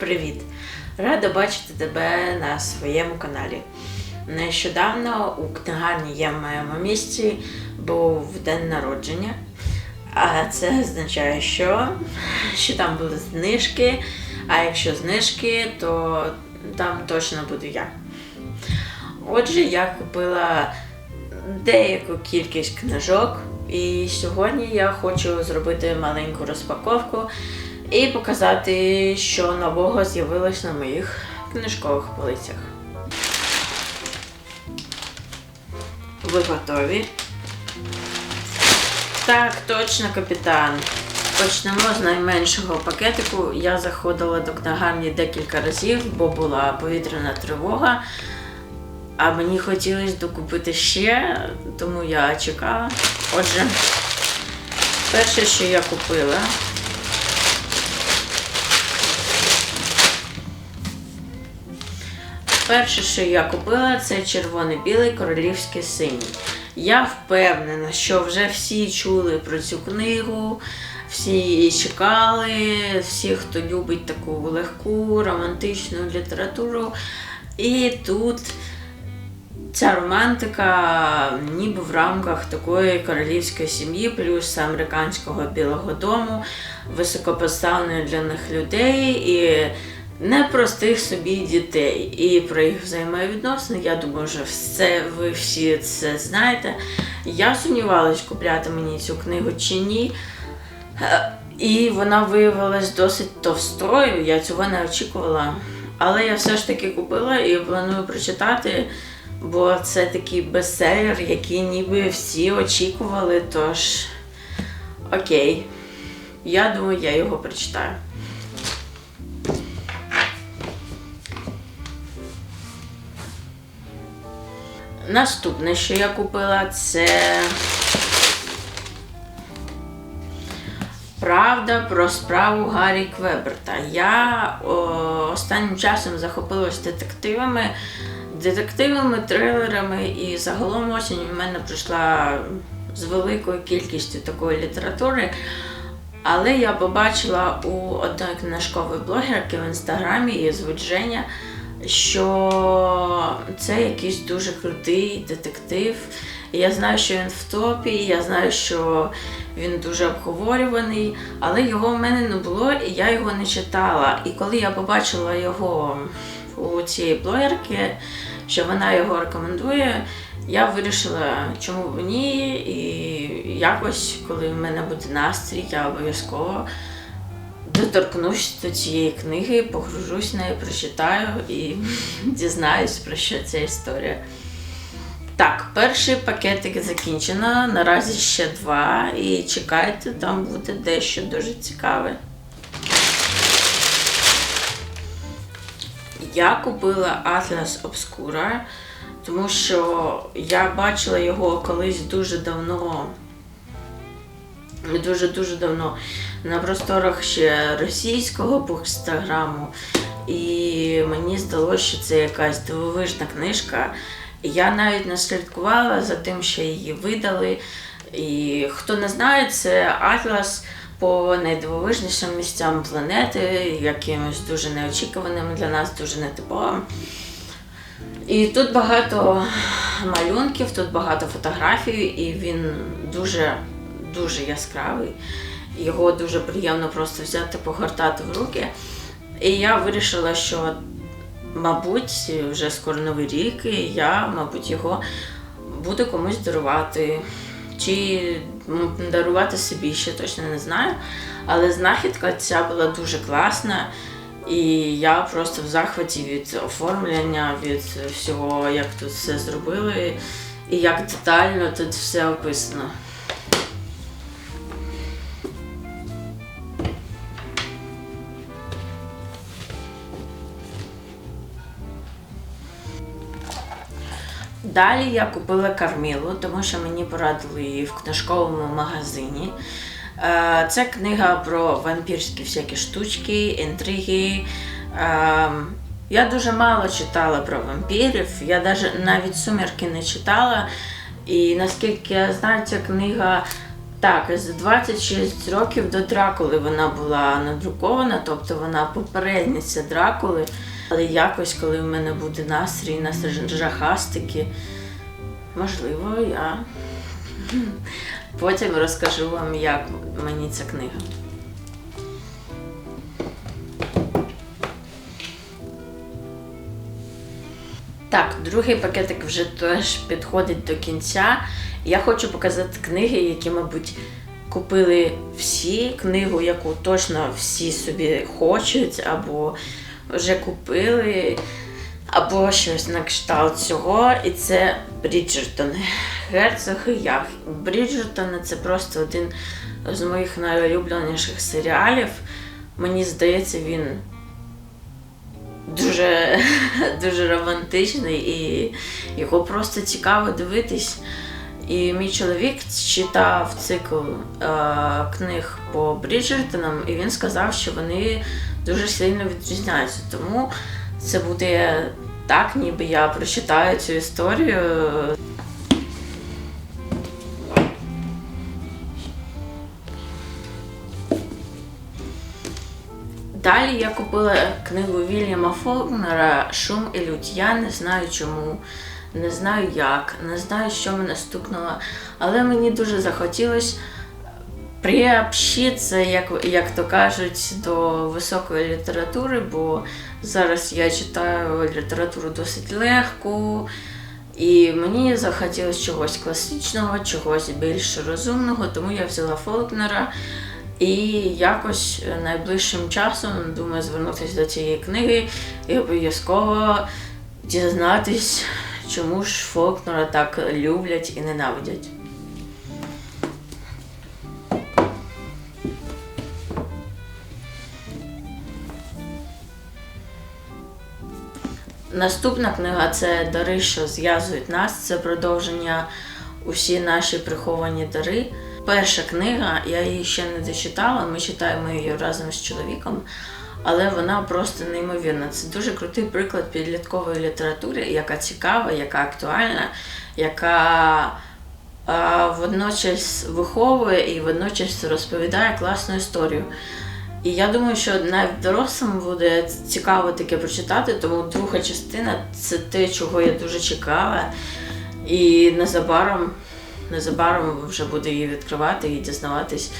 Привіт! Рада бачити тебе на своєму каналі. Нещодавно у книгарні є в моєму місці був день народження. А це означає, що, що там були знижки, а якщо знижки, то там точно буду я. Отже, я купила деяку кількість книжок, і сьогодні я хочу зробити маленьку розпаковку і показати, що нового з'явилось на моїх книжкових полицях. Ви готові? Так, точно, капітан. Почнемо з найменшого пакетику. Я заходила до книгарні декілька разів, бо була повітряна тривога. А мені хотілося докупити ще, тому я чекала. Отже, перше, що я купила. Перше, що я купила, це червоно-білий королівський синій. Я впевнена, що вже всі чули про цю книгу, всі її чекали, всі, хто любить таку легку, романтичну літературу. І тут ця романтика ніби в рамках такої королівської сім'ї, плюс американського білого дому, високопоставлених для них людей і непростих собі дітей. І про їх взаємовідносини, я думаю, що все ви всі це знаєте. Я сумнівалась, купляти мені цю книгу чи ні. Е, І вона виявилась досить товстою, я цього не очікувала. Але я все ж таки купила і планую прочитати, бо це такий бестселер, який ніби всі очікували. Тож, окей, я думаю, я його прочитаю. Наступне, що я купила, це Правда про справу Гаррі Квеберта. Я о, останнім часом захопилась детективами, детективами, трилерами, і загалом осінь в мене прийшла з великою кількістю такої літератури. Але я побачила у одної книжкової блогерки в інстаграмі її звуть що це якийсь дуже крутий детектив. Я знаю, що він в топі, я знаю, що він дуже обговорюваний, але його в мене не було, і я його не читала. І коли я побачила його у цієї блогерки, що вона його рекомендує, я вирішила, чому б ні. І якось, коли в мене буде настрій, я обов'язково доторкнусь до цієї книги, погружусь в неї, прочитаю і дізнаюсь, про що ця історія. Так, перший пакетик закінчено. Наразі ще два. І чекайте, там буде дещо дуже цікаве. Я купила Atlas Obscura, тому що я бачила його колись дуже давно. Дуже-дуже давно на просторах ще російського букстаграму. І мені здалося, що це якась дивовижна книжка. Я навіть не слідкувала за тим, що її видали. І хто не знає, це Атлас по найдивовижнішим місцям планети, якимось дуже неочікуваним для нас, дуже нетиповим. І тут багато малюнків, тут багато фотографій, і він дуже дуже яскравий. Його дуже приємно просто взяти, погортати в руки. І я вирішила, що мабуть, вже скоро новий рік, і я, мабуть, його буду комусь дарувати. Чи дарувати собі ще точно не знаю. Але знахідка ця була дуже класна. І я просто в захваті від оформлення, від всього, як тут все зробили, і як детально тут все описано. Далі я купила кармілу, тому що мені порадили її в книжковому магазині. Е, це книга про вампірські всякі штучки, інтриги. Е, я дуже мало читала про вампірів, я навіть сумірки не читала. І наскільки я знаю, ця книга Так, з 26 років до Дракули вона була надрукована, тобто вона попередниця Дракули. Але якось, коли в мене буде настрій на жахастики, можливо, я потім розкажу вам, як мені ця книга. Так, другий пакетик вже теж підходить до кінця. Я хочу показати книги, які, мабуть, купили всі. Книгу, яку точно всі собі хочуть, або вже купили, або щось на кшталт цього. І це Бріджертони. Герцог і я. Бріджертони це просто один з моїх найулюбленіших серіалів. Мені здається, він дуже, дуже романтичний і його просто цікаво дивитись. І мій чоловік читав цикл е, книг по Бріджертонам, і він сказав, що вони дуже сильно відрізняються. Тому це буде так, ніби я прочитаю цю історію. Далі я купила книгу Вільяма Фолкнера Шум і лють. Я не знаю чому, не знаю як, не знаю, що мене стукнуло, але мені дуже захотілося приобщитися, як, як то кажуть, до високої літератури, бо зараз я читаю літературу досить легку. І мені захотілося чогось класичного, чогось більш розумного, тому я взяла Фолкнера. І якось найближчим часом думаю звернутися до цієї книги і обов'язково дізнатись, чому ж Фолкнера так люблять і ненавидять. Наступна книга це Дари, що зв'язують нас. Це продовження усі наші приховані дари. Перша книга, я її ще не дочитала, ми читаємо її разом з чоловіком, але вона просто неймовірна. Це дуже крутий приклад підліткової літератури, яка цікава, яка актуальна, яка водночас виховує і водночас розповідає класну історію. І я думаю, що навіть дорослим буде цікаво таке прочитати, тому друга частина це те, чого я дуже чекала. І незабаром, незабаром вже буду її відкривати і дізнаватись,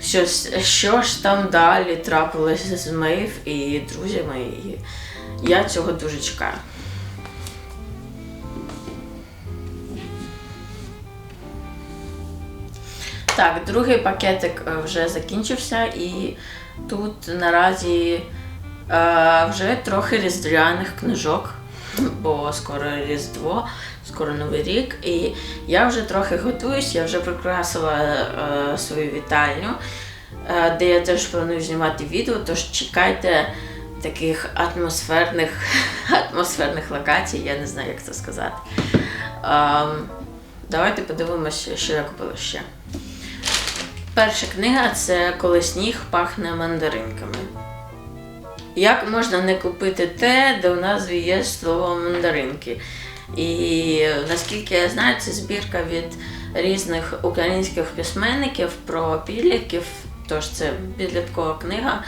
що, що ж там далі трапилося з Мейв і друзями. І я цього дуже чекаю. Так, другий пакетик е, вже закінчився, і тут наразі е, вже трохи різдвяних книжок, бо скоро Різдво, скоро Новий рік. І я вже трохи готуюсь, я вже прикрасила е, свою вітальню, е, де я теж планую знімати відео, тож чекайте таких атмосферних, атмосферних локацій, я не знаю, як це сказати. Е, давайте подивимося, що я купила ще. Перша книга це коли сніг пахне мандаринками. Як можна не купити те, де в назві є слово мандаринки? І наскільки я знаю, це збірка від різних українських письменників про підлітків, тож це підліткова книга.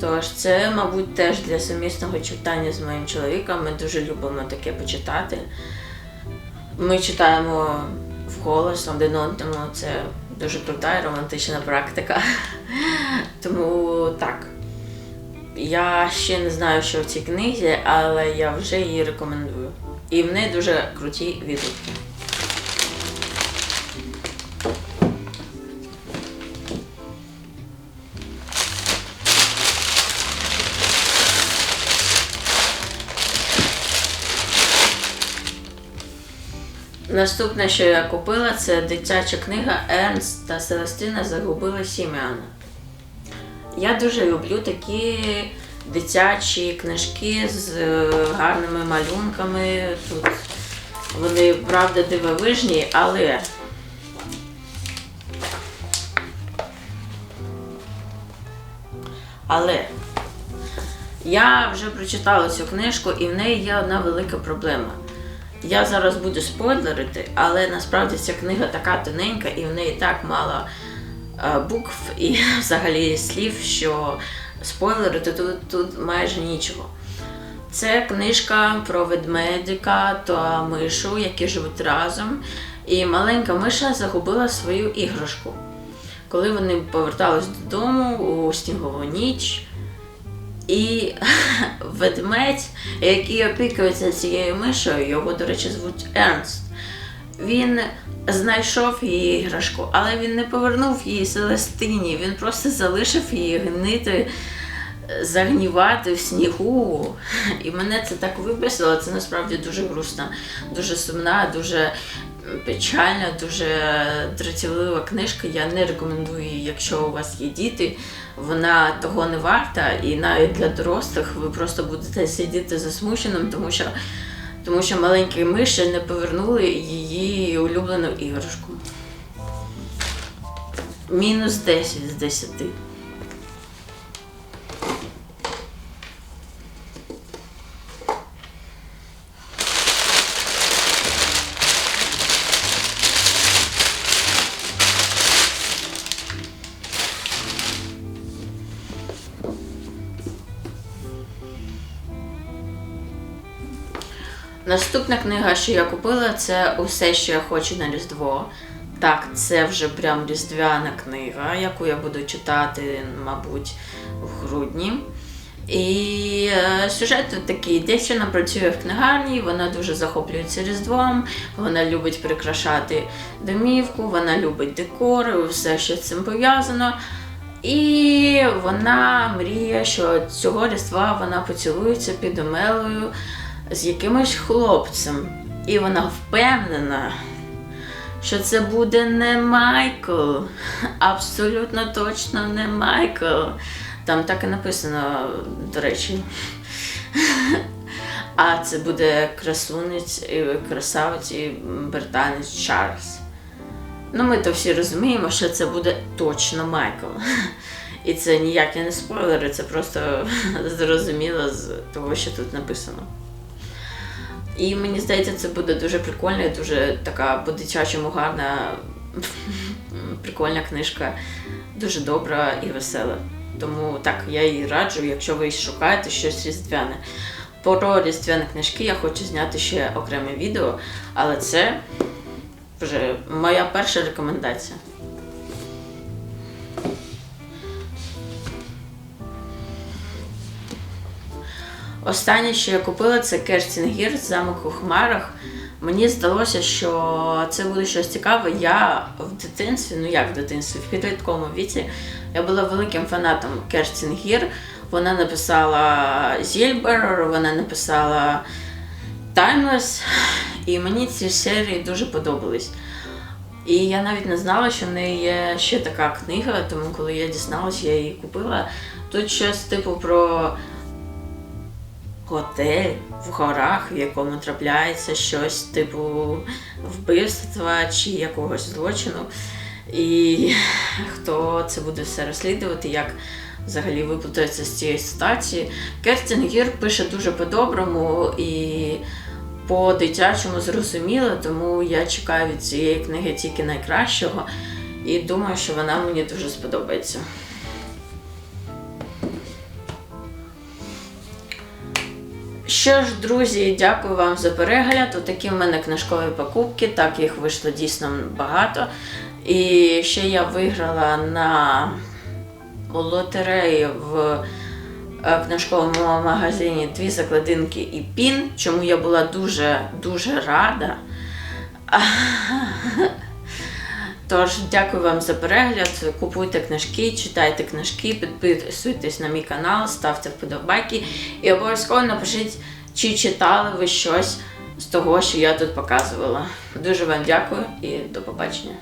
Тож це, мабуть, теж для сумісного читання з моїм чоловіком. Ми дуже любимо таке почитати. Ми читаємо вголос один одному. Це дуже крута і романтична практика. Тому так. Я ще не знаю, що в цій книзі, але я вже її рекомендую. І в неї дуже круті відгуки. Наступне, що я купила, це дитяча книга Ернст та Селестина загубили Сім'яна. Я дуже люблю такі дитячі книжки з е, гарними малюнками. Тут вони, правда, дивовижні, але. Але я вже прочитала цю книжку, і в неї є одна велика проблема. Я зараз буду спойлерити, але насправді ця книга така тоненька і в неї так мало е, букв і взагалі слів, що спойлерити тут, тут майже нічого. Це книжка про ведмедика та мишу, які живуть разом. І маленька миша загубила свою іграшку. Коли вони повертались додому у снігову ніч, і ведмедь, який опікується цією мишою, його, до речі, звуть Ернст. Він знайшов її іграшку, але він не повернув її Селестині. Він просто залишив її гнити, загнівати в снігу. І мене це так вибісило. Це насправді дуже грустна, дуже сумна, дуже печальна, дуже дратівлива книжка. Я не рекомендую її, якщо у вас є діти. Вона того не варта, і навіть для дорослих ви просто будете сидіти засмученим, тому що, тому що маленькі миші не повернули її улюблену іграшку. Мінус 10 з 10. Наступна книга, що я купила, це Усе, що я хочу на Різдво. Так, це вже прям різдвяна книга, яку я буду читати, мабуть, в грудні. І е, сюжет тут такий: дівчина працює в книгарні, вона дуже захоплюється Різдвом, вона любить прикрашати домівку, вона любить декор, все, що з цим пов'язано. І вона мріє, що цього різдва вона поцілується під омелою з якимось хлопцем. І вона впевнена, що це буде не Майкл. Абсолютно точно не Майкл. Там так і написано, до речі. А це буде красунець, красавець і британець Чарльз. Ну, ми то всі розуміємо, що це буде точно Майкл. І це ніякі не спойлери, це просто зрозуміло з того, що тут написано. І мені здається, це буде дуже прикольно, і дуже така по-дитячому гарна, прикольна книжка, дуже добра і весела. Тому так, я її раджу, якщо ви шукаєте щось різдвяне. Про різдвяні книжки я хочу зняти ще окреме відео, але це вже моя перша рекомендація. Останнє, що я купила, це Керстінгір замок у хмарах. Мені здалося, що це буде щось цікаве. Я в дитинстві, ну як в дитинстві, в підлітковому віці, я була великим фанатом Керстінгір. Вона написала Зільбер, вона написала Timeless, і мені ці серії дуже подобались. І я навіть не знала, що в неї є ще така книга, тому коли я дізналася, я її купила. Тут щось типу про готель в горах, в якому трапляється щось типу вбивства чи якогось злочину. І хто це буде все розслідувати, як взагалі виплутається з цієї ситуації. Керстін Гір пише дуже по-доброму і по-дитячому зрозуміло, тому я чекаю від цієї книги тільки найкращого і думаю, що вона мені дуже сподобається. Що ж, друзі, дякую вам за перегляд. Отакі в мене книжкові покупки, так їх вийшло дійсно багато. І ще я виграла на лотереї в е, книжковому магазині дві закладинки і пін, чому я була дуже-дуже рада. Тож, дякую вам за перегляд. Купуйте книжки, читайте книжки, підписуйтесь на мій канал, ставте вподобайки і обов'язково напишіть, чи читали ви щось з того, що я тут показувала. Дуже вам дякую і до побачення.